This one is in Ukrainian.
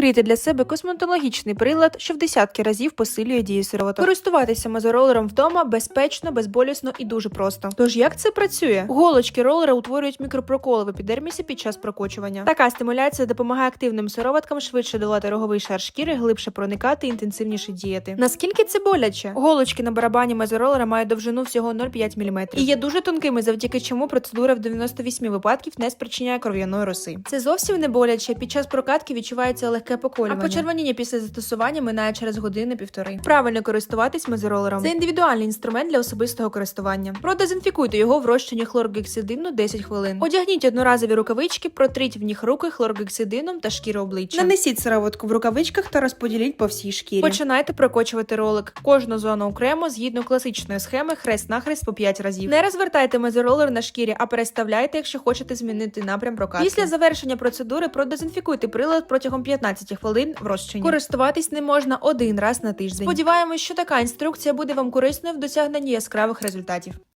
Відкрийте для себе косметологічний прилад, що в десятки разів посилює дію сироваток. Користуватися мезоролером вдома безпечно, безболісно і дуже просто. Тож як це працює? Голочки ролера утворюють мікропроколи в епідермісі під час прокочування. Така стимуляція допомагає активним сироваткам швидше долати роговий шар шкіри, глибше проникати інтенсивніше діяти. Наскільки це боляче? Голочки на барабані мезоролера мають довжину всього 0,5 мм і є дуже тонкими, завдяки чому процедура в 98 випадків не спричиняє кров'яної роси. Це зовсім не боляче. Під час прокатки відчувається легке поколювання. А почервоніння після застосування минає через години-півтори. Правильно користуватись мезоролером. Це індивідуальний інструмент для особистого користування. Продезінфікуйте його в розчині хлоргексидину 10 хвилин. Одягніть одноразові рукавички, протріть в них руки хлоргексидином та шкіру обличчя. Нанесіть сироватку в рукавичках та розподіліть по всій шкірі. Починайте прокочувати ролик. Кожну зону окремо згідно класичної схеми хрест-нахрест по 5 разів. Не розвертайте мезоролер на шкірі, а переставляйте, якщо хочете змінити напрям прокатки. Після завершення процедури продезінфікуйте прилад протягом 15 хвилин в розчині. Користуватись не можна один раз на тиждень. Сподіваємось, що така інструкція буде вам корисною в досягненні яскравих результатів.